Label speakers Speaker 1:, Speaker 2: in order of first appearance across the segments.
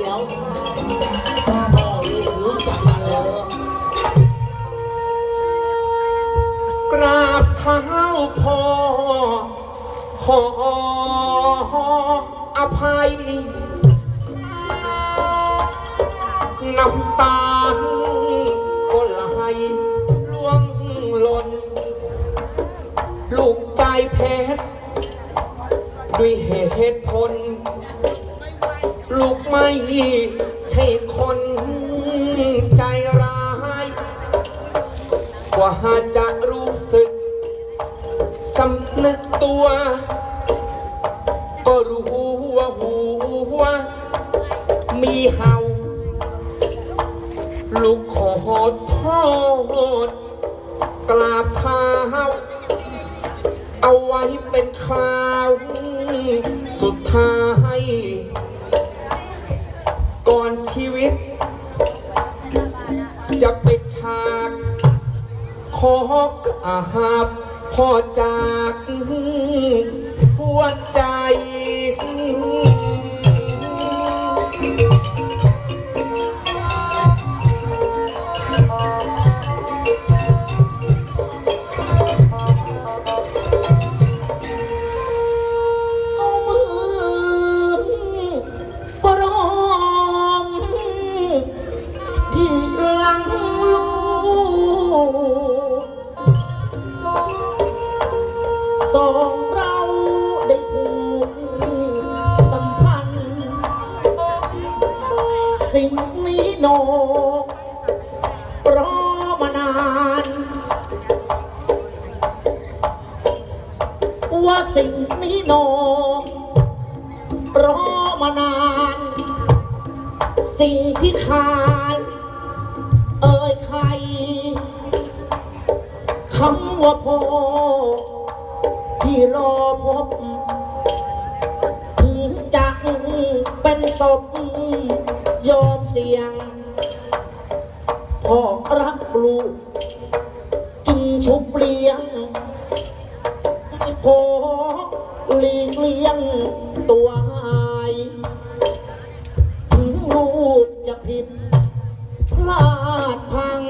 Speaker 1: กราบเท้าพ่อขออภัยน้ำตาก็ไหลล่วงหล่นลูกใจเพชรด้วยเหตุผล ไม่ใช่คนใจร้าย กว่าจะรู้สึกสำนึกตัว ก็รู้ว่าหัวมีเห่า ลูกขอโทษกราบเท้าเอาไว้เป็นข่าว สุดท้าย ก่อนชีวิต จะปิดฉาก ขอกราบพ่อจากหัวใจ
Speaker 2: สิ่งนี้โนรอมานาน ว่าสิ่งนี้โนรอมานาน สิ่งที่ขาดเอ่ยใครคำว่าพอที่รอพบถึงจะเป็นศพ ยอมเสี่ยงพ่อรักลูกจึงชุบเลี้ยงขอหลีกเลี่ยงตัวหายถึงลูกจะผิดพลาดพัง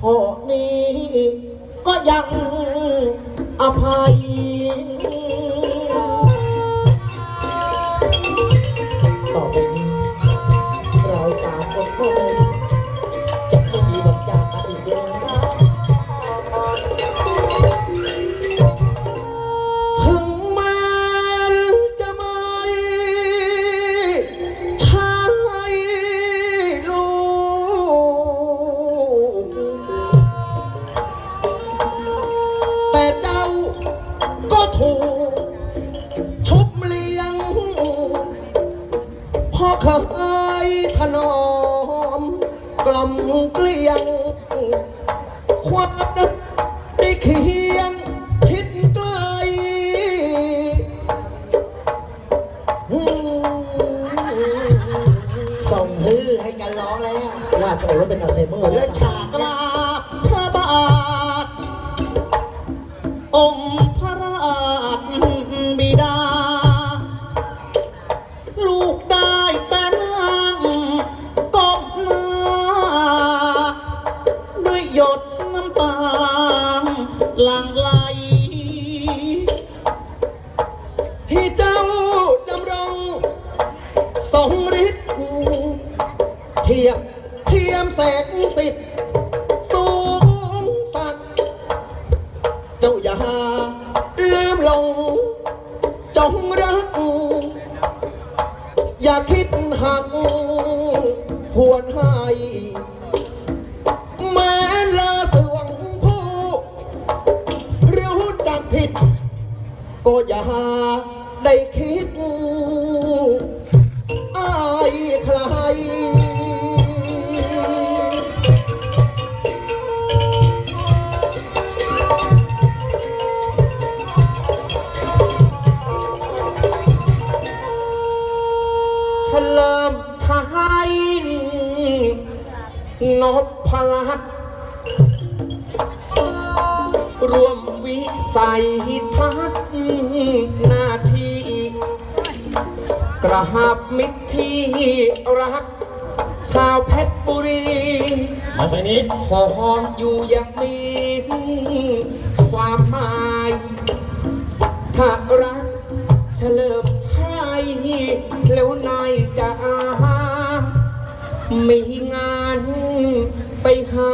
Speaker 2: พ่อนี้ก็ยังอภัย ถูกชุบเลี้ยงพอเคยถนอม กล่อมเกลียง ความได้เคียง ชิดไกลอืมส่งฮือให้กันร้องแล้ว ว่าจะโอ้เป็นอัลไซเมอร์และฉาก หลังไหลที่เจ้าดำรงทรงฤทธิ์เทียบเทียมแสงสิทธิ์สูงสักเจ้าอย่าลืมลงจงรัก อย่าคิดหักหวนให้ ผิด ก็อย่าได้คิดอายใคร
Speaker 1: เฉลิมชัยนพลัด รวมวิสัยทัศน์หน้าที่กระหับมิตรที่รัก ชาวเพชรบุรี
Speaker 2: มาไฟนี้
Speaker 1: ขออยู่อย่างมีความหมายหารักเฉลิมชัยแล้วนายจะไมีงานไปหา